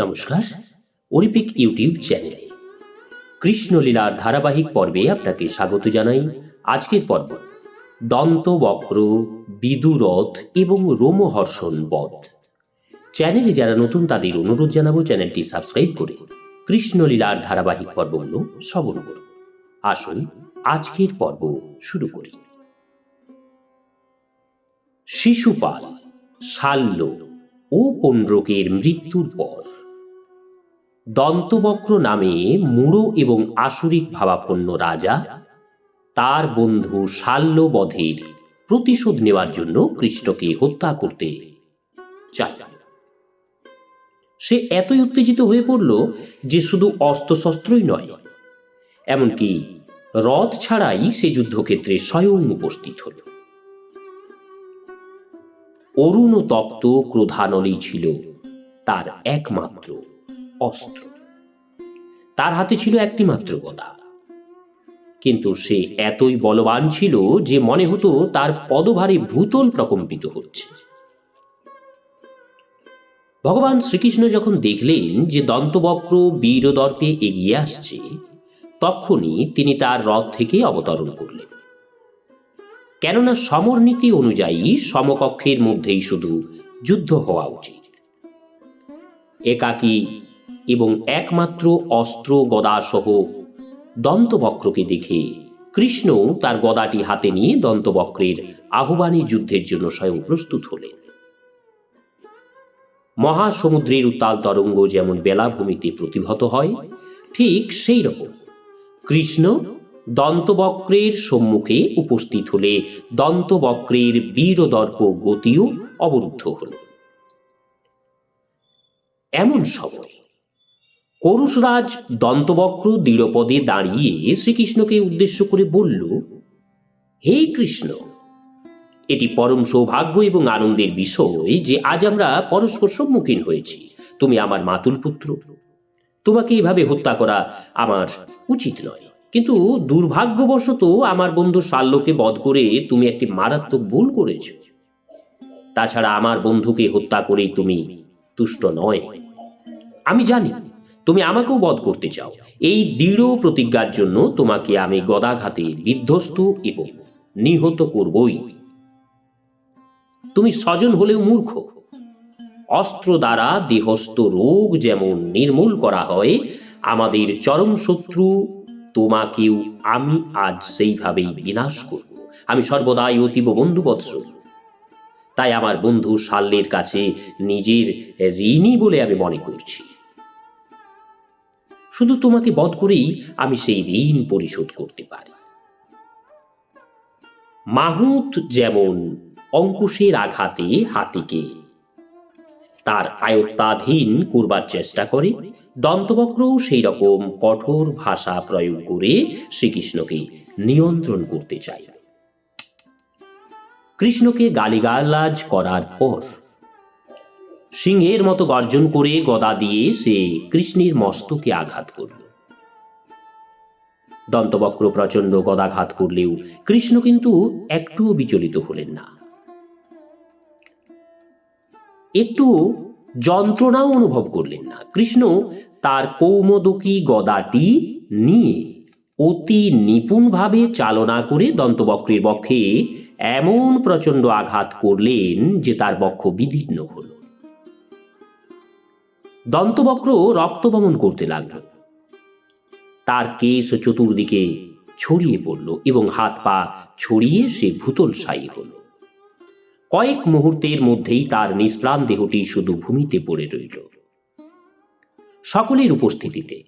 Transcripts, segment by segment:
নমস্কার Olympic YouTube চ্যানেলে। কৃষ্ণলীলার ধারাবাহিক পর্বে আপনাকে স্বাগত জানাই আজকের পর্ব। দন্তবক্র বিদুরথ এবং রোমহর্ষণ বধ। চ্যানেলে যারা নতুন তাদের অনুরোধ জানাব চ্যানেলটি সাবস্ক্রাইব করে কৃষ্ণলীলার ধারাবাহিক পর্বগুলো শ্রবণ করুন। আসুন, আজকের পর্ব শুরু করি। শিশুপাল, শাল্য ও পণ্ড্রকের মৃত্যুর পর। দন্তবক্র নামে মূঢ় এবং আসুরিক ভাবাপন্ন রাজা, তার বন্ধু শাল্য বধের প্রতিশোধ নেওয়ার জন্য কৃষ্ণকে হত্যা করতে চায়। সে এতই উত্তেজিত হয়ে পড়ল যে শুধু অস্ত্রশস্ত্রই নয়, এমনকি রথ ছাড়াই সে যুদ্ধক্ষেত্রে স্বয়ং উপস্থিত হল। অরুণ তপ্ত ক্রোধানলেই ছিল তার একমাত্র অস্ত্র। তার হাতে ছিল একটি মাত্র গদা। কিন্তু সে এতই বলবান ছিল যে মনে হতো তার পদভারে ভূতল প্রকম্পিত হচ্ছে। ভগবান শ্রীকৃষ্ণ যখন দেখলেন যে দন্তবক্র বীরদর্পে এগিয়ে আসছে, তখনই তিনি তার রথ থেকে অবতরণ করলেন। কেননা সমরনীতি অনুযায়ী সমকক্ষের মধ্যেই শুধু যুদ্ধ হওয়া উচিত। একাকী এবং একমাত্র অস্ত্র গদাসহ দন্তবক্রকে দেখে কৃষ্ণ তার গদাটি হাতে নিয়ে দন্তবক্রের আহ্বানী যুদ্ধের জন্য স্বয়ং প্রস্তুত হলেন। মহাসমুদ্রের উত্তাল তরঙ্গ যেমন বেলাভূমিতে প্রতিভত হয়, ঠিক সেই রকম কৃষ্ণ দন্তবক্রের সম্মুখে উপস্থিত হলে দন্তবক্রের বীরদর্প গতিও অবরুদ্ধ হল। এমন সময় করুষরাজ দন্তবক্র দৃঢ়পদে দাঁড়িয়ে শ্রীকৃষ্ণকে উদ্দেশ্য করে বলল, হে কৃষ্ণ, এটি পরম সৌভাগ্য এবং আনন্দের বিষয় যে আজ আমরা পরস্পর সম্মুখীন হয়েছি। তুমি আমার মাতুল পুত্র। তোমাকে এভাবে হত্যা করা আমার উচিত নয়। কিন্তু দুর্ভাগ্যবশত আমার বন্ধু শাল্যকে বধ করে তুমি একটি মারাত্মক ভুল করেছ। তাছাড়া আমার বন্ধুকে হত্যা করে তুমি তুষ্ট নয়। আমি জানি তুমি আমাকেও বধ করতে চাও। এই দৃঢ় প্রতিজ্ঞার জন্য তোমাকে আমি গদাঘাতে বিধ্বস্ত এবং নিহত করবই। তুমি স্বজন হলেও মূর্খ। অস্ত্র দ্বারা দেহস্থ রোগ যেমন নির্মূল করা হয়, আমাদের চরম শত্রু তোমাকেও আমি আজ সেইভাবেই বিনাশ করব। আমি সর্বদাই অতীব বন্ধুবৎসল তাই আমার বন্ধু শাল্যের কাছে নিজের ঋণী বলে আমি মনে করছি। শুধু তোমাকে বধ করেই আমি সেই ঋণ পরিশোধ করতে পারি। মাহুত যেমন অঙ্কুশের আঘাতে হাতিকে তার আয়ত্তাধীন করবার চেষ্টা করে, দন্তবক্রও সেই রকম কঠোর ভাষা প্রয়োগ করে শ্রীকৃষ্ণকে নিয়ন্ত্রণ করতে চায়। কৃষ্ণকে গালিগালাজ করার পর সিংহের মতো গর্জন করে গদা দিয়ে সে কৃষ্ণের মস্তকে আঘাত করল। দন্তবক্র প্রচণ্ড গদাঘাত করলেও কৃষ্ণ কিন্তু একটুও বিচলিত হলেন না। একটু যন্ত্রণাও অনুভব করলেন না। কৃষ্ণ তার কৌমদকী গদাটি নিয়ে অতি নিপুণভাবে চালনা করে দন্তবক্রের বক্ষে এমন প্রচণ্ড আঘাত করলেন যে তার বক্ষ বিদীর্ণ হল। দন্তবক্র রক্তবমন করতে লাগল। তার কেশ চতুর্দিকে ছড়িয়ে পড়ল এবং হাত পা ছড়িয়ে সে ভূতলশায়ী হল। কয়েক মুহূর্তের মধ্যেই তার নিষ্প্রাণ দেহটি শুধু ভূমিতে পড়ে রইল। সকলের উপস্থিতিতে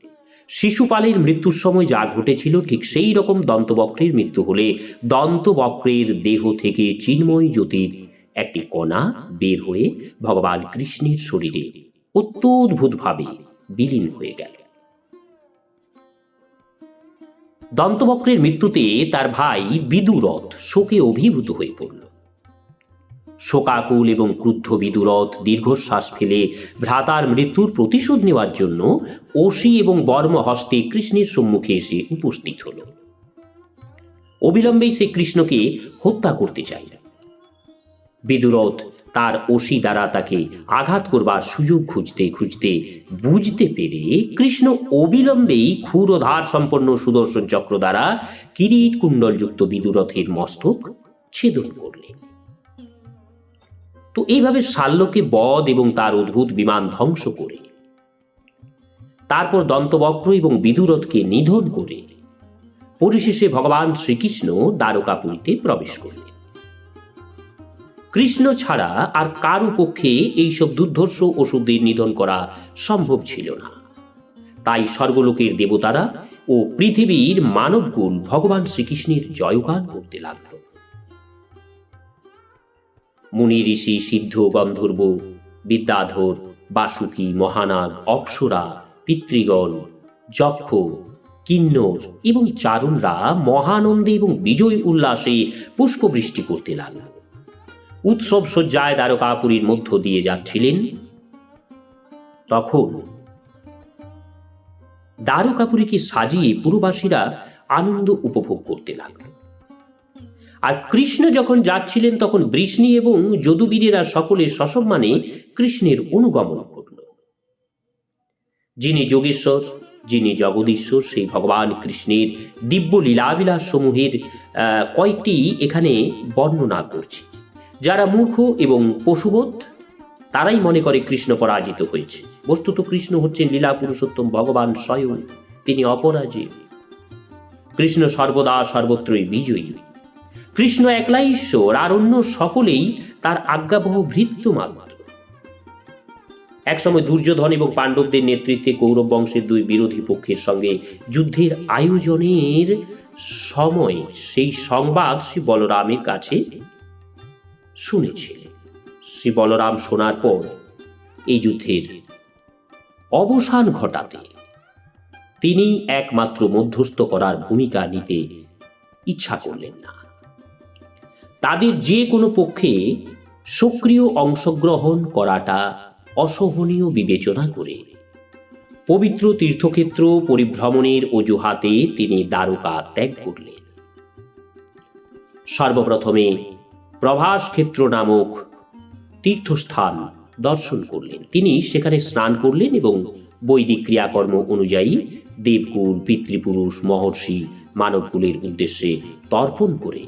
শিশুপালের মৃত্যুর সময় যা ঘটেছিল ঠিক সেই রকম দন্তবক্রের মৃত্যু হলে দন্তবক্রের দেহ থেকে চিন্ময় জ্যোতির একটি কণা বের হয়ে ভগবান কৃষ্ণের শরীরে অত্যদ্ভুতভাবে বিলীন হয়ে গেল। দন্তবক্রের মৃত্যুতে তার ভাই বিদুরথ শোকে অভিভূত হয়ে পড়ল। শোকাকুল এবং ক্রুদ্ধ বিদুরথ দীর্ঘশ্বাস ফেলে ভ্রাতার মৃত্যুর প্রতিশোধ নেওয়ার জন্য অসি এবং বর্ম হস্তে কৃষ্ণের সম্মুখে এসে উপস্থিত হল। অবিলম্বেই সে কৃষ্ণকে হত্যা করতে চাইল। বিদুরথ তার অসি দ্বারা তাকে আঘাত করবার সুযোগ খুঁজতে খুঁজতে বুঝতে পেরে কৃষ্ণ অবিলম্বেই ক্ষুরধার সম্পন্ন সুদর্শন চক্র দ্বারা কিরিট কুণ্ডলযুক্ত বিদুরথের মস্তক ছেদন করলেন। তো এইভাবে শাল্যকে বধ এবং তার অদ্ভুত বিমান ধ্বংস করে, তারপর দন্তবক্র এবং বিদুরথকে নিধন করে, পরিশেষে ভগবান শ্রীকৃষ্ণ দ্বারকাপুরীতে প্রবেশ করলেন। কৃষ্ণ ছাড়া আর কারও পক্ষে এইসব দুর্ধর্ষ ওষুধের নিধন করা সম্ভব ছিল না। তাই স্বর্গলোকের দেবতারা ও পৃথিবীর মানবকুল ভগবান শ্রীকৃষ্ণের জয়গান করতে লাগল। মুনি ঋষি, সিদ্ধ, গন্ধর্ব, বিদ্যাধর, বাসুকি, মহানাগ, অপ্সরা, পিতৃগণ, যক্ষ, কিন্নর এবং চারুণরা মহানন্দে এবং বিজয় উল্লাসে পুষ্পবৃষ্টি করতে লাগল। উৎসব সজ্জায় দ্বারকাপুরীর মধ্য দিয়ে যাচ্ছিলেন। তখন দ্বারকাপুরীকে সাজিয়ে পুরবাসীরা আনন্দ উপভোগ করতে লাগল। আর কৃষ্ণ যখন যাচ্ছিলেন, তখন বৃষ্ণি এবং যদুবীরেরা সকলে সসম্মানে কৃষ্ণের অনুগমন করল। যিনি যোগেশ্বর, যিনি জগদীশ্বর, সেই ভগবান কৃষ্ণের দিব্য লীলাবিলাস সমূহের কয়েকটি এখানে বর্ণনা করছি। যারা মূর্খ এবং পশুবোধ, তারাই মনে করে কৃষ্ণ পরাজিত হয়েছে। বস্তুত কৃষ্ণ হচ্ছেন লীলা পুরুষোত্তম ভগবান স্বয়ং, তিনি অপরাজেয়। কৃষ্ণ সর্বদা সর্বত্রই বিজয়ী। কৃষ্ণ একলাই ঈশ্বর, আর অন্য সকলেই তার আজ্ঞাবহ ভৃত্য মাত্র। একসময় দুর্যোধন এবং পাণ্ডবদের নেতৃত্বে কৌরব বংশের দুই বিরোধী পক্ষের সঙ্গে যুদ্ধের আয়োজনের সময় সেই সংবাদ শ্রী বলরামের কাছে শুনেছিলেন শ্রী বলরাম শোনার পর এই যুদ্ধের অবসান ঘটাতে তিনি একমাত্র মধ্যস্থ করার ভূমিকা নিতে ইচ্ছা করলেন না। তাদের যে কোনো পক্ষে সক্রিয় অংশগ্রহণ করাটা অসহনীয় বিবেচনা করে পবিত্র তীর্থক্ষেত্র পরিভ্রমণের অজুহাতে তিনি দ্বারকা ত্যাগ করলেন। সর্বপ্রথমে প্রভাস ক্ষেত্র নামক তীর্থস্থান দর্শন করলেন। তিনি সেখানে স্নান করলেন এবং বৈদিক ক্রিয়াকর্ম অনুযায়ী দেবকুল, পিতৃপুরুষ, মহর্ষি মানবকুলের উদ্দেশ্যে তর্পণ করে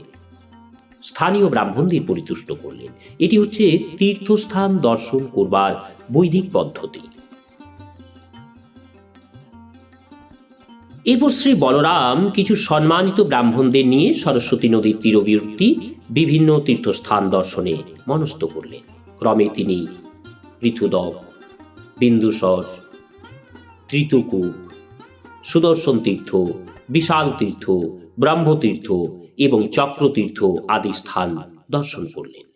স্থানীয় ব্রাহ্মণদের পরিতুষ্ট করলেন। এটি হচ্ছে তীর্থস্থান দর্শন করবার বৈদিক পদ্ধতি। এরপর শ্রী বলরাম কিছু সম্মানিত ব্রাহ্মণদের নিয়ে সরস্বতী নদীর তীরবর্তী বিভিন্ন তীর্থস্থান দর্শনে মনস্থ করলেন। ক্রমে তিনি পৃথুদক, বিন্দুসর, ত্রিতকূপ, সুদর্শন তীর্থ, বিশাল তীর্থ, ব্রহ্মতীর্থ এবং চক্রতীর্থ আদি স্থান দর্শন করলেন।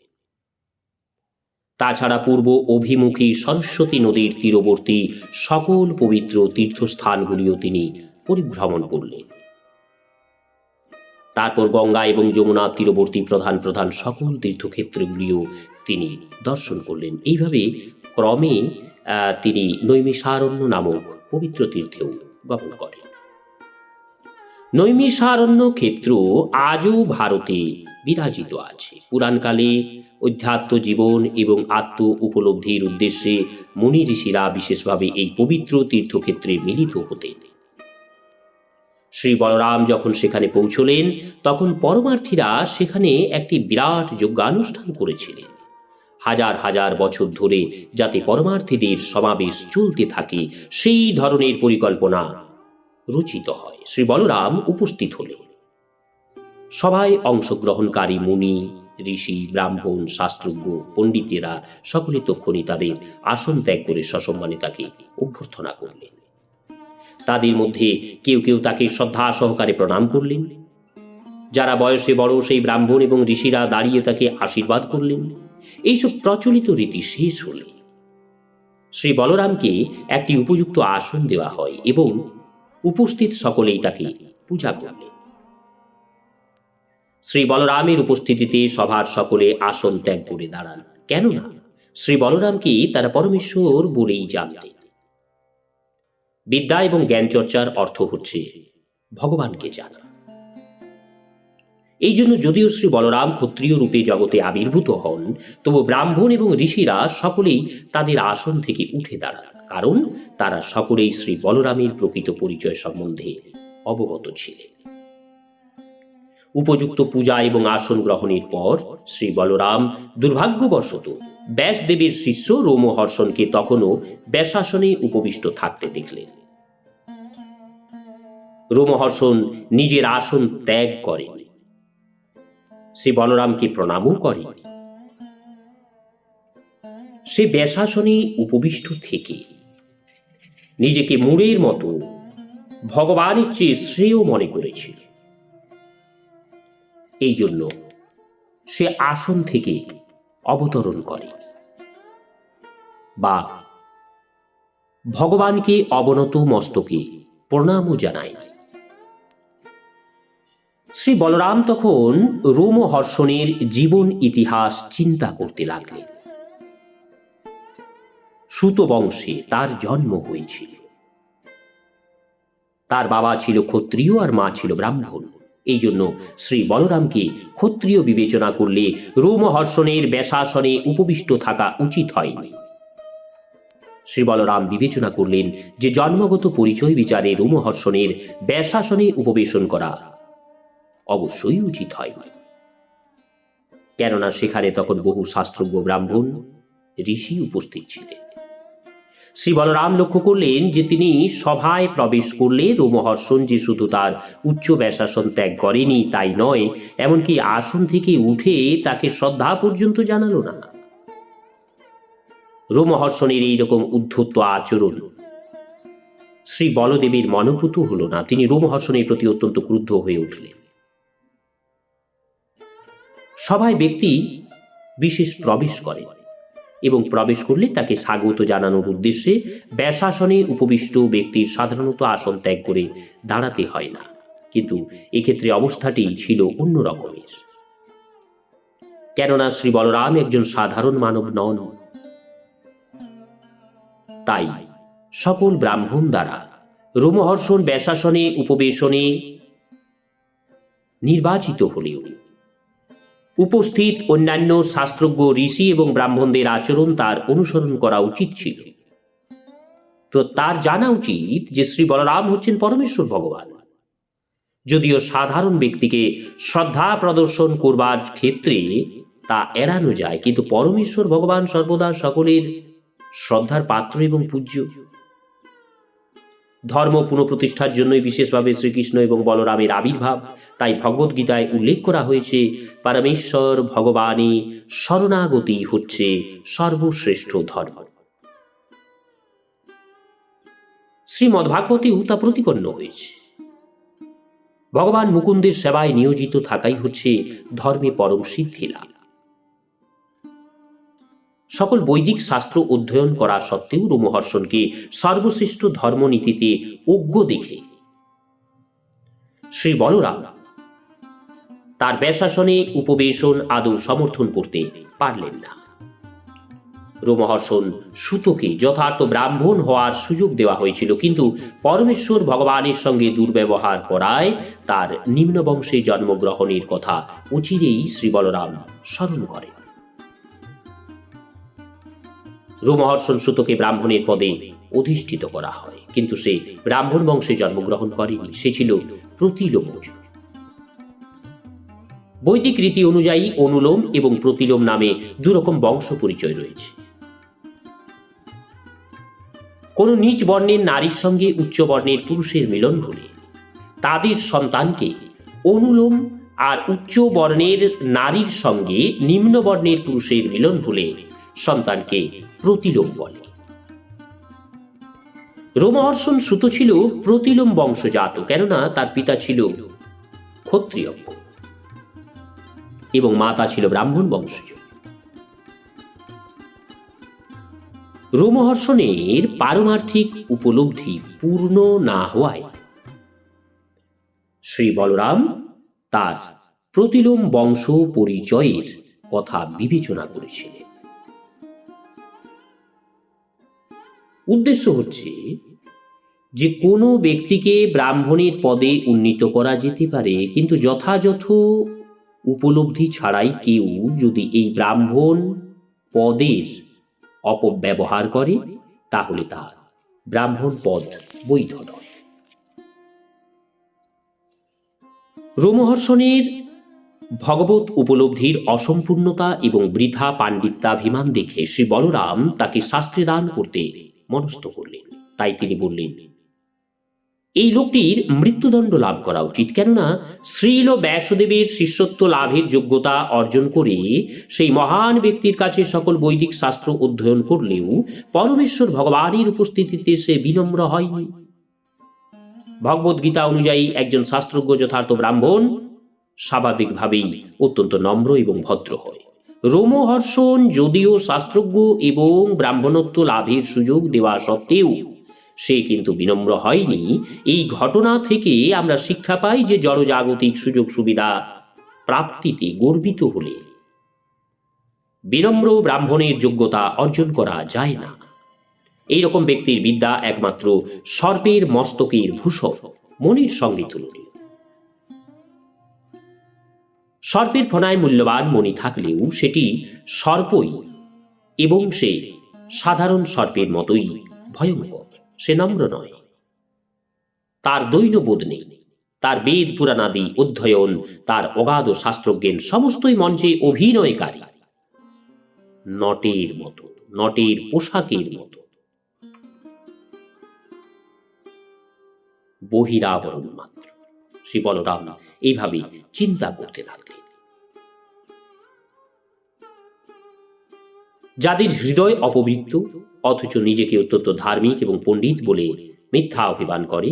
তাছাড়া পূর্ব অভিমুখী সরস্বতী নদীর তীরবর্তী সকল পবিত্র তীর্থস্থানগুলিও তিনি পরিভ্রমণ করলেন। তারপর গঙ্গা এবং যমুনা তীরবর্তী প্রধান প্রধান সকল তীর্থক্ষেত্রগুলিও তিনি দর্শন করলেন। এইভাবে ক্রমে তিনি নৈমিষারণ্য নামক পবিত্র তীর্থেও গমন করেন। নৈমিষারণ্য ক্ষেত্র আজও ভারতে বিরাজিত আছে। পুরাণকালে অধ্যাত্ম জীবন এবং আত্ম উপলব্ধির উদ্দেশ্যে মুনি ঋষিরা বিশেষভাবে এই পবিত্র তীর্থক্ষেত্রে মিলিত হতেন। শ্রী বলরাম যখন সেখানে পৌঁছলেন, তখন পরমার্থীরা সেখানে একটি বিরাট যজ্ঞানুষ্ঠান করেছিলেন। হাজার হাজার বছর ধরে যাতে পরমার্থীদের সমাবেশ চলতে থাকে, সেই ধরনের পরিকল্পনা রচিত হয়। শ্রী বলরাম উপস্থিত হলেন। সবাই অংশগ্রহণকারী মুনি, ঋষি, ব্রাহ্মণ, শাস্ত্রজ্ঞ, পণ্ডিতেরা সকলে তক্ষণি তাদের আসন ত্যাগ করে সসম্মানে তাকে অভ্যর্থনা করলেন। তাদের মধ্যে কেউ কেউ তাকে শ্রদ্ধা সহকারে প্রণাম করলেন। যারা বয়সে বড়, সেই ব্রাহ্মণ এবং ঋষিরা দাঁড়িয়ে তাকে আশীর্বাদ করলেন। এইসব প্রচলিত রীতি শেষ হলে শ্রী বলরামকে একটি উপযুক্ত আসন দেওয়া হয় এবং উপস্থিত সকলেই তাকে পূজা করলেন। শ্রী বলরামের উপস্থিতিতে সভার সকলে আসন ত্যাগ করে দাঁড়ান। কেননা, শ্রী বলরামকে তারা পরমেশ্বর বলেই জানতেন। বিদ্যা এবং জ্ঞান চর্চার অর্থ হচ্ছে ভগবানকে জানা। এই জন্য যদিও শ্রী বলরাম ক্ষত্রিয় রূপে জগতে আবির্ভূত হন, তবু ব্রাহ্মণ এবং ঋষিরা সকলেই তাদের আসন থেকে উঠে দাঁড়ান, কারণ তারা সকলেই শ্রী বলরামের প্রকৃত পরিচয় সম্বন্ধে অবগত ছিলেন। উপযুক্ত পূজা এবং আসন গ্রহণের পর শ্রী বলরাম দুর্ভাগ্যবশত ব্যাসদেবের শিষ্য রোমহর্ষণকে তখনও ব্যাসাসনে উপবিষ্ট থাকতে দেখলেন। রোমহর্ষণ নিজের আসন ত্যাগ করেন। শ্রী বলরামকে প্রণামও করেন। সে ব্যাসাসনে উপবিষ্ট থেকে নিজেকে মুড়ের মতো ভগবানের চেয়ে শ্রেয় মনে করেছিল এই জন্য সে আসন থেকে অবতরণ করে বা ভগবানকে অবনত মস্তকে প্রণামও জানায়। শ্রী বলরাম তখন রোমহর্ষণের জীবন ইতিহাস চিন্তা করতে লাগলেন। সুত বংশে তার জন্ম হয়েছিল। তার বাবা ছিল ক্ষত্রিয় আর মা ছিল ব্রাহ্মণ। এই জন্য শ্রী বলরামকে ক্ষত্রিয় বিবেচনা করলে রোমহর্ষণের ব্যাসাসনে উপবিষ্ট থাকা উচিত হয়নি। শ্রী বলরাম বিবেচনা করলেন যে জন্মগত পরিচয় বিচারে রোমহর্ষণের ব্যাসাসনে উপবেশন করা অবশ্যই উচিত হয়নি কেননা সেখানে তখন বহু শাস্ত্রজ্ঞ ব্রাহ্মণ, ঋষি উপস্থিত ছিলেন। শ্রী বলরাম লক্ষ্য করলেন যে তিনি সভায় প্রবেশ করলে রোমহর্ষণ যে শুধু তার উচ্চ ব্যাসাসন ত্যাগ করেনি, তাই নয়, এমনকি আসন থেকে উঠে তাকে শ্রদ্ধা পর্যন্ত জানালো না। রোমহর্ষণের এইরকম উদ্ধত্ত আচরণ শ্রী বলদেবীর মনোভূত হল না। তিনি রোমহর্ষণের প্রতি অত্যন্ত ক্রুদ্ধ হয়ে উঠলেন। সভায় ব্যক্তি বিশেষ প্রবেশ করে এবং প্রবেশ করলে তাকে স্বাগত জানানোর উদ্দেশ্যে ব্যাসাসনে উপবিষ্ট ব্যক্তির সাধারণত আসন ত্যাগ করে দাঁড়াতে হয় না। কিন্তু এক্ষেত্রে অবস্থাটি ছিল অন্য রকমের। কেননা শ্রী বলরাম একজন সাধারণ মানব নন। তাই সকল ব্রাহ্মণ দ্বারা রোমহর্ষণ ব্যাসাসনে উপবেশনে নির্বাচিত হলেও উপস্থিত অন্যান্য শাস্ত্রজ্ঞ ঋষি এবং ব্রাহ্মণদের আচরণ তার অনুসরণ করা উচিত ছিল। তো তার জানা উচিত যে শ্রী বলরাম হচ্ছেন পরমেশ্বর ভগবান। যদিও সাধারণ ব্যক্তিকে শ্রদ্ধা প্রদর্শন করবার ক্ষেত্রে তা এড়ানো যায়, কিন্তু পরমেশ্বর ভগবান সর্বদা সকলের শ্রদ্ধার পাত্র এবং পূজ্য। ধর্ম পুনঃপ্রতিষ্ঠার জন্যই বিশেষভাবে শ্রীকৃষ্ণ এবং বলরামের আবির্ভাব। তাই ভগবদ্গীতায় উল্লেখ করা হয়েছে, পরমেশ্বর ভগবানই শরণাগতি হচ্ছে সর্বশ্রেষ্ঠ ধর্ম। শ্রীমদ ভাগবতেও তা প্রতিপন্ন হয়েছে। ভগবান মুকুন্দের সেবায় নিয়োজিত থাকাই হচ্ছে ধর্মে পরম সিদ্ধি লাভ। সকল বৈদিক শাস্ত্র অধ্যয়ন করা সত্ত্বেও রোমহর্ষণকে সর্বশ্রেষ্ঠ ধর্মনীতিতে অজ্ঞ দেখে? শ্রী বলরাম, তার ব্যাসাসনে উপবেশন আদৌ সমর্থন করতে পারলেন না। রোমহর্ষণ সুতোকে যথার্থ ব্রাহ্মণ হওয়ার সুযোগ দেওয়া হয়েছিল, কিন্তু পরমেশ্বর ভগবানের সঙ্গে দুর্ব্যবহার করায় তার নিম্ন বংশে জন্মগ্রহণের কথা অচিরেই শ্রী বলরাম স্মরণ করেন। রোমহর্ষণ সুতোকে ব্রাহ্মণের পদে অধিষ্ঠিত করা হয়। কিন্তু সে ব্রাহ্মণ বংশে জন্মগ্রহণ করেনি। সে ছিল প্রতিলোম বৈদিক রীতি অনুযায়ী অনুলোম এবং প্রতিলোম নামে দুরকম বংশ পরিচয় রয়েছে। কোন নিচ বর্ণের নারীর সঙ্গে উচ্চ বর্ণের পুরুষের মিলন হলে তাদের সন্তানকে অনুলোম আর উচ্চ বর্ণের নারীর সঙ্গে নিম্ন বর্ণের পুরুষের মিলন হলে সন্তানকে প্রতিলোম বলে রোমহর্ষণ সুত ছিল প্রতিলোম বংশজাত, কেননা তার পিতা ছিল ক্ষত্রিয় এবং মাতা ছিল ব্রাহ্মণ বংশজ। রোমহর্ষণের পারমার্থিক উপলব্ধি পূর্ণ না হওয়ায় শ্রী বলরাম তার প্রতিলোম বংশ পরিচয়ের কথা বিবেচনা করেছিলেন। উদ্দেশ্য হচ্ছে যে কোনো ব্যক্তিকে ব্রাহ্মণের পদে উন্নীত করা যেতে পারে, কিন্তু যথাযথ উপলব্ধি ছাড়াই কেউ যদি এই ব্রাহ্মণ পদের অপব্যবহার করে, তাহলে তার ব্রাহ্মণ পদ বৈধ নয়। রোমহর্ষণের ভগবত উপলব্ধির অসম্পূর্ণতা এবং বৃথা পাণ্ডিত্যাভিমান দেখে শ্রী বলরাম তাকে শাস্ত্রে দান করতে মনস্থ করলেন। তাই তিনি বললেন, এই লোকটির মৃত্যুদণ্ড লাভ করা উচিত, কেননা শ্রীল ব্যাসদেবের শিষ্যত্ব লাভের যোগ্যতা অর্জন করে সেই মহান ব্যক্তির কাছে সকল বৈদিক শাস্ত্র অধ্যয়ন করলেও পরমেশ্বর ভগবানের উপস্থিতিতে সে বিনম্র হয়নি। ভগবদ্গীতা অনুযায়ী একজন শাস্ত্রজ্ঞ যথার্থ ব্রাহ্মণ স্বাভাবিকভাবেই অত্যন্ত নম্র এবং ভদ্র হয়। রোমহর্ষণ যদিও শাস্ত্রজ্ঞ এবং ব্রাহ্মণত্ব লাভের সুযোগ দেওয়া সত্ত্বেও, সে কিন্তু বিনম্র হয়নি। এই ঘটনা থেকে আমরা শিক্ষা পাই যে জড়জাগতিক সুযোগ সুবিধা প্রাপ্তিতে গর্বিত হলে। বিনম্র ব্রাহ্মণের যোগ্যতা অর্জন করা যায় না। এই রকম ব্যক্তির বিদ্যা একমাত্র সর্পের মস্তকের ভূষণ, মনির সঙ্গে তুলনীয় সর্পের ফনায় মূল্যবান মণি থাকলেও সেটি সর্পই এবং সে সাধারণ সর্পের মতোই ভয়ঙ্কর। সে নম্র নয়। তার দৈন্যবোধ নেই। তার বেদ পুরাণাদি অধ্যয়ন, তার অগাধ শাস্ত্রজ্ঞান সমস্তই মঞ্চে অভিনয়কারী। নটের মতো, নটের পোশাকের মতো। বহিরাবরণ মাত্র। শ্রী বলরাম এইভাবে চিন্তা করতে লাগলেন। যাদের হৃদয় অপবৃত্ত, অথচ নিজেকে অত্যন্ত ধার্মিক এবং পণ্ডিত বলে মিথ্যা অভিমান করে,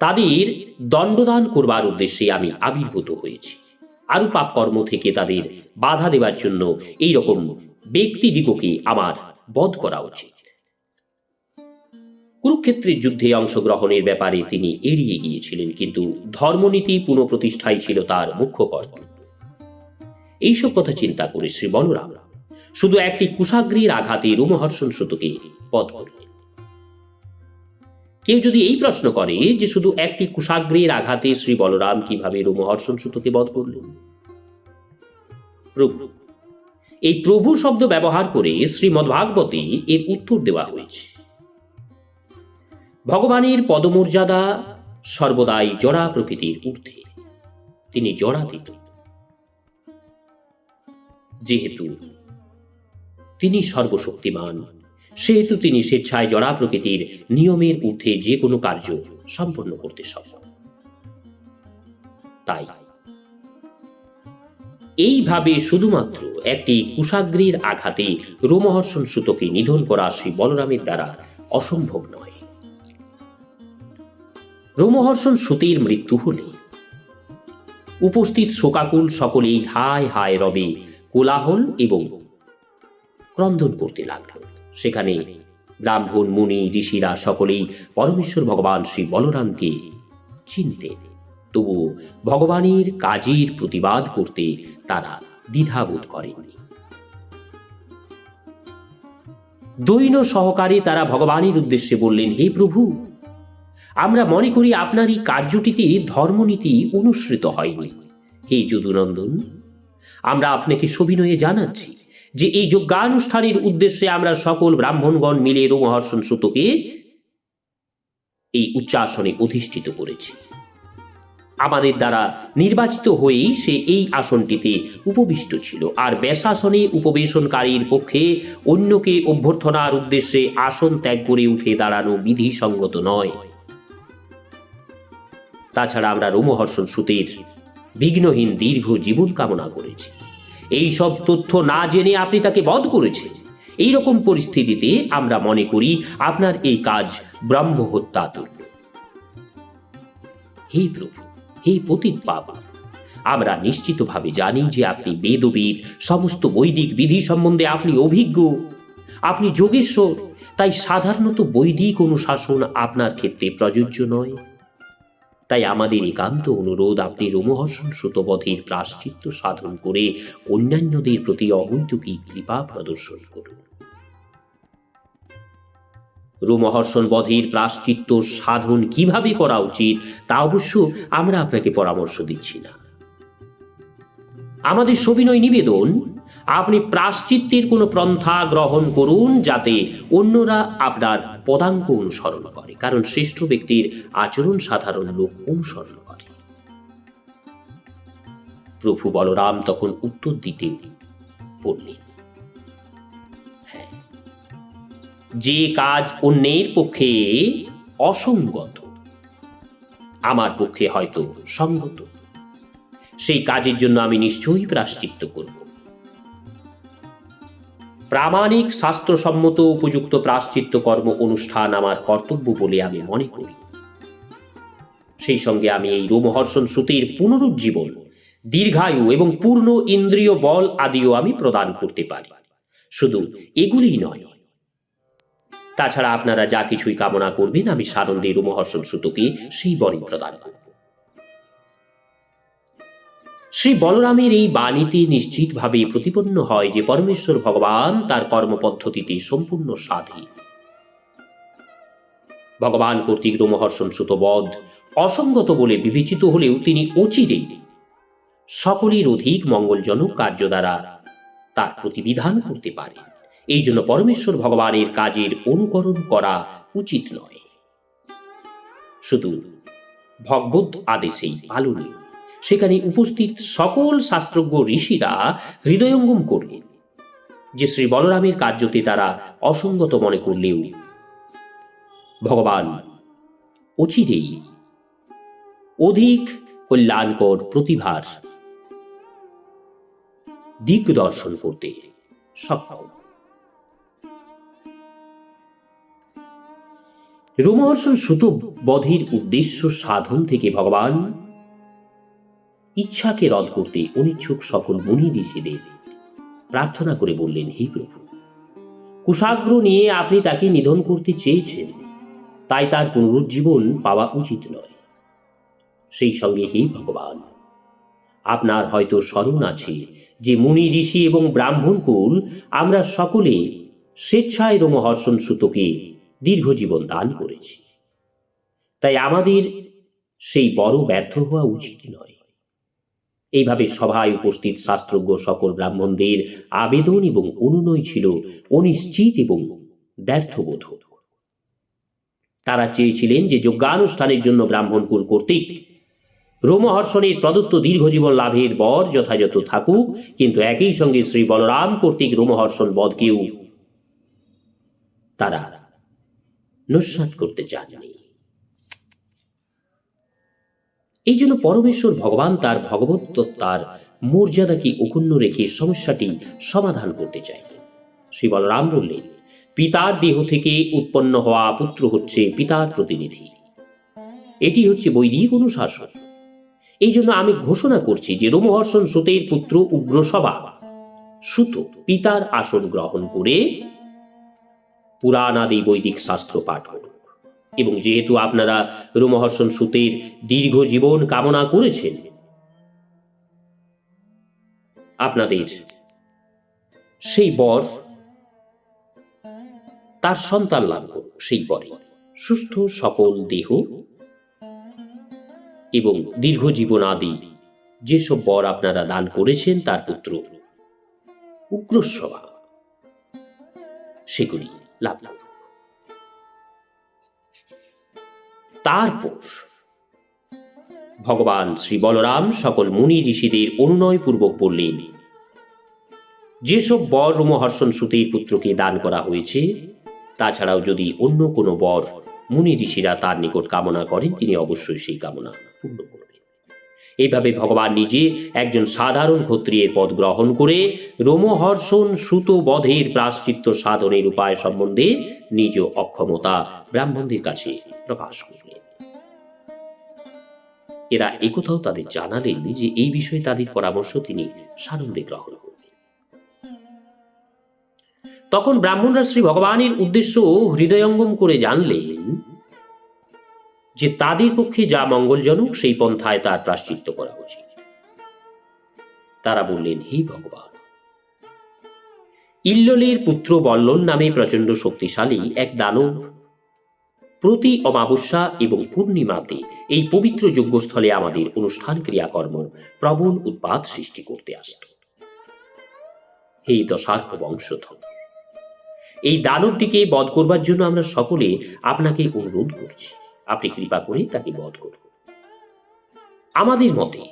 তাদের দণ্ডদান করবার উদ্দেশ্যে আমি আবির্ভূত হয়েছি। আরও পাপ কর্ম থেকে তাদের বাধা দেওয়ার জন্য এই রকম ব্যক্তিদিগকে আমার বধ করা উচিত। কুরুক্ষেত্রের যুদ্ধে অংশগ্রহণের ব্যাপারে তিনি এড়িয়ে গিয়েছিলেন, কিন্তু ধর্মনীতি পুনঃপ্রতিষ্ঠাই ছিল তার মুখ্য কর্তব্য। এইসব কথা চিন্তা করে শ্রী বলরাম শুধু একটি কুশাগ্রীর আঘাতে রোমহর্ষণ সুতকে পদ করলেন কেউ যদি এই প্রশ্ন করে যে শুধু একটি কুশাগ্রীর আঘাতে শ্রী বলরাম কীভাবে রোমহর্ষণ সুতকে বধ করলেন? প্রভু, এই প্রভু শব্দ ব্যবহার করে শ্রীমদ্ভাগবতে এর উত্তর দেওয়া হয়েছে। ভগবানের পদমর্যাদা সর্বদাই জড়া প্রকৃতির ঊর্ধ্বে। তিনি জড়াতীত। যেহেতু তিনি সর্বশক্তিমান, সেহেতু তিনি স্বেচ্ছায় জড়া প্রকৃতির নিয়মের ঊর্ধ্বে যে কোনো কার্য সম্পন্ন করতে সক্ষম। তাই এইভাবে শুধুমাত্র একটি কুশাগ্রীর আঘাতে রোমহর্ষণ সুতকে নিধন করা শ্রী বলরামের দ্বারা অসম্ভব নয়। রোমহর্ষণ সুতির মৃত্যু হলে উপস্থিত শোকাকুল সকলেই হায় হায় রবে কোলাহল এবং ক্রন্দন করতে লাগল সেখানে ব্রাহ্মণ, মুনি, ঋষিরা সকলেই পরমেশ্বর ভগবান শ্রী বলরামকে চিনতেন তবু ভগবানের কাজের প্রতিবাদ করতে তারা দ্বিধাবোধ করেননি। দৈন সহকারে তারা ভগবানের উদ্দেশ্যে বললেন, হে প্রভু, আমরা মনে করি আপনার এই কার্যটিতে ধর্মনীতি অনুসৃত হয়নি। হে যদুনন্দন আমরা আপনাকে সবিনয়ে জানাচ্ছি যে এই যজ্ঞানুষ্ঠানের উদ্দেশ্যে আমরা সকল ব্রাহ্মণগণ মিলে রোমহর্ষণ সুতকে এই উচ্চাসনে অধিষ্ঠিত করেছি। আমাদের দ্বারা নির্বাচিত হয়েই সে এই আসনটিতে উপবিষ্ট ছিল আর ব্যাসাসনে উপবেশনকারীর পক্ষে অন্যকে অভ্যর্থনার উদ্দেশ্যে আসন ত্যাগ করে উঠে দাঁড়ানো বিধিসঙ্গত নয়। তাছাড়া আমরা রোমহর্ষণ সুতের বিঘ্নহীন দীর্ঘ জীবন কামনা করেছি। এই সব তথ্য না জেনে আপনি তাকে বধ করেছেন। এই রকম পরিস্থিতিতে আমরা মনে করি আপনার এই কাজ ব্রহ্ম হত্যা হে প্রভু, হে পতিত বাবা আমরা নিশ্চিতভাবে জানি যে আপনি বেদবীর সমস্ত বৈদিক বিধি সম্বন্ধে আপনি অভিজ্ঞ। আপনি যোগেশ্বর, তাই সাধারণত বৈদিক অনুশাসন আপনার ক্ষেত্রে প্রযোজ্য নয়। তাই আমাদের একান্ত অনুরোধ, আপনি রোমহর্ষণ সুতবধের প্রাশ্চিত্য সাধন করে অন্যান্যদের প্রতি অহৈতুকী কৃপা প্রদর্শন করুন। রোমহর্ষণ বধের প্রাশ্চিত্য সাধন কীভাবে করা উচিত, তা অবশ্য আমরা আপনাকে পরামর্শ দিচ্ছি না। আমাদের সবিনয় নিবেদন, আপনি প্রাশ্চিত্যের কোনো পন্থা গ্রহণ করুন যাতে অন্যরা আপনার পদাঙ্ক অনুসরণ করে, কারণ শ্রেষ্ঠ ব্যক্তির আচরণ সাধারণ লোক অনুসরণ করে। প্রভু বলরাম তখন উত্তর দিতে বললেন হ্যাঁ যে কাজ অন্যের পক্ষে অসঙ্গত, আমার পক্ষে হয়তো সঙ্গত। সেই কাজের জন্য আমি নিশ্চয়ই প্রাশ্চিত্য করব। প্রামাণিক, শাস্ত্রসম্মত, উপযুক্ত প্রাশ্চিত্য কর্ম অনুষ্ঠান আমার কর্তব্য বলে আমি মনে করি। সেই সঙ্গে আমি এই রোমহর্ষণ শ্রুতির পুনরুজ্জীবন, দীর্ঘায়ু এবং পূর্ণ ইন্দ্রিয় বল আদিও আমি প্রদান করতে পারি। শুধু এগুলিই নয়, তাছাড়া আপনারা যা কিছুই কামনা করবেন, আমি সানন্দী রোমহর্ষণ সুতোকে সেই বরই প্রদান করব। শ্রী বলরামের এই বাণীতে নিশ্চিতভাবে প্রতিপন্ন হয় যে পরমেশ্বর ভগবান তার কর্মপদ্ধতিতে সম্পূর্ণ স্বাধীন ভগবান কর্তৃক রোমহর্ষণ সুতবধ, অসঙ্গত বলে বিবেচিত হলেও তিনি অচিরেই সকলের অধিক মঙ্গলজনক কার্য দ্বারা তার প্রতিবিধান করতে পারে এই জন্য পরমেশ্বর ভগবানের কাজের অনুকরণ করা উচিত নয়। শুধু ভগবত আদেশেই পালনীয়। সেখানে উপস্থিত সকল শাস্ত্রজ্ঞ ঋষিরা হৃদয়ঙ্গম করলেন। যে শ্রী বলরামের কার্যতে তারা অসঙ্গত মনে করলেও ভগবান, অচিরেই অধিক কল্যাণকর প্রতিভার দিক দর্শন করতে সক্ষম। রোমহর্ষণ সুত বধির উদ্দেশ্য সাধন থেকে ভগবান ইচ্ছাকে রদ করতে অনিচ্ছুক সকল মুনি ঋষিদের প্রার্থনা করে বললেন, হে প্রভু, কুশাগ্র নিয়ে আপনি তাকে নিধন করতে চেয়েছেন, তাই তার পুনরুজ্জীবন পাওয়া উচিত নয়। সেই সঙ্গে হে ভগবান, আপনার হয়তো স্মরণ আছে যে মুনি ঋষি এবং ব্রাহ্মণ কুল আমরা সকলে স্বেচ্ছায় রোমহর্ষণ সুতোকে দীর্ঘজীবন দান করেছি। তাই আমাদের সেই বড় ব্যর্থ হওয়া উচিত নয়। এইভাবে সভায় উপস্থিত শাস্ত্রজ্ঞ সকল ব্রাহ্মণদের আবেদন এবং অনুনয় ছিল অনিশ্চিত এবং ব্যর্থবোধক তারা চেয়েছিলেন যে যজ্ঞানুষ্ঠানের জন্য ব্রাহ্মণকুল কর্তৃক রোমহর্ষণের প্রদত্ত দীর্ঘজীবন লাভের বর যথাযথ থাকুক, কিন্তু একই সঙ্গে শ্রী বলরাম কর্তৃক রোমহর্ষণ বধকেও তারা নস্বাত করতে চাননি। এই জন্য পরমেশ্বর ভগবান তার ভগবত তার মর্যাদাকে অক্ষুণ্ণ রেখে সমস্যাটি সমাধান করতে চাইলেন। শ্রী বলরাম বললেন, পিতার দেহ থেকে উৎপন্ন হওয়া পুত্র হচ্ছে পিতার প্রতিনিধি। এটি হচ্ছে বৈদিক অনুশাসন। এই জন্য আমি ঘোষণা করছি যে রোমহর্ষণ সুতের পুত্র উগ্রসভা সুত পিতার আসন গ্রহণ করে পুরাণাদি বৈদিক শাস্ত্র পাঠ করুক এবং যেহেতু আপনারা রোমহর্ষণ সুতের দীর্ঘ জীবন কামনা করেছেন, আপনাদের সেই বর তার সন্তান লাভ করুক সেই বরে। সুস্থ সকল দেহ এবং দীর্ঘ জীবন আদি যেসব বর আপনারা দান করেছেন, তার পুত্র উগ্রস্বভা সেগুলি লাভ করুক তারপর ভগবান শ্রী বলরাম সকল মুনি ঋষিদের অনুনয় পূর্বক বললেন, যেসব বর রোমহর্ষণ সুতির পুত্রকে দান করা হয়েছে, তাছাড়াও যদি অন্য কোনো বর মুনি ঋষিরা তার নিকট কামনা করেন, তিনি অবশ্যই সেই কামনা পূর্ণ করবেন। এইভাবে ভগবান নিজে একজন সাধারণ ক্ষত্রিয়ের পদ গ্রহণ করে রোমহর্ষণ সুত বধের প্রাশ্চিত্য সাধনের উপায় সম্বন্ধে নিজ অক্ষমতা ব্রাহ্মণদের কাছে প্রকাশ করলেন। এরা একথাও তাদের জানালেন যে এই বিষয়ে তাদের পরামর্শ তিনি সানন্দে গ্রহণ করবেন। তখন ব্রাহ্মণরা শ্রী ভগবানের উদ্দেশ্য হৃদয়ঙ্গম করে জানলেন যে তাদের পক্ষে যা মঙ্গলজনক, সেই পন্থায় তার প্রাশ্চিত্য করা উচিত। তারা বললেন, হে ভগবান! ইল্ললের পুত্র বল্লন নামে প্রচণ্ড শক্তিশালী এক দানব প্রতি অমাবস্যা এবং পূর্ণিমাতে এই পবিত্র যজ্ঞস্থলে আমাদের অনুষ্ঠান ক্রিয়াকর্ম প্রবল উৎপাদ সৃষ্টি করতে আসত। হে দশার্হ বংশধর, এই দানবটিকে বধ করবার জন্য আমরা সকলে আপনাকে অনুরোধ করছি। আপনি কৃপা করে তাকে বধ করুন। আমাদের মতে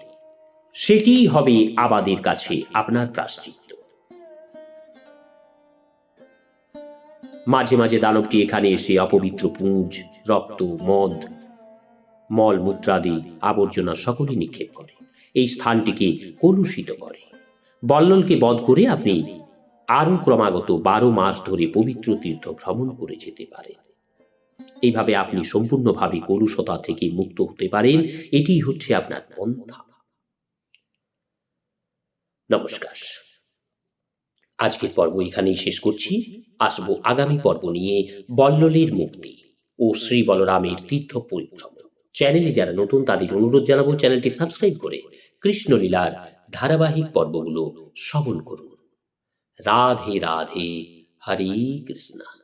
সেটিই হবে আমাদের কাছে আপনার প্রাশ্চিত্য। মাঝে মাঝে দানবটি এখানে এসে অপবিত্র পুঁজ, রক্ত, মদ, মল মূত্রাদি আবর্জনা সকলে নিক্ষেপ করে। এই স্থানটিকে কলুষিত করে। বল্ললকে বধ করে আপনি আরও ক্রমাগত বারো মাস ধরে পবিত্র তীর্থ ভ্রমণ করে যেতে পারেন। এইভাবে আপনি সম্পূর্ণভাবে কলুষতা থেকে মুক্ত হতে পারেন। এটি হচ্ছে আপনার পন্থা। নমস্কার। আজকের পর্ব এখানেই শেষ করছি। আসব আগামী পর্ব নিয়ে বল্ললের মুক্তি ও শ্রী বলরামের তীর্থ পরিভ্রমণ। চ্যানেলে যারা নতুন, তাদের অনুরোধ জানাব চ্যানেলটি সাবস্ক্রাইব করে কৃষ্ণলীলার ধারাবাহিক পর্বগুলো শ্রবণ করুন। রাধে রাধে, হরে কৃষ্ণা।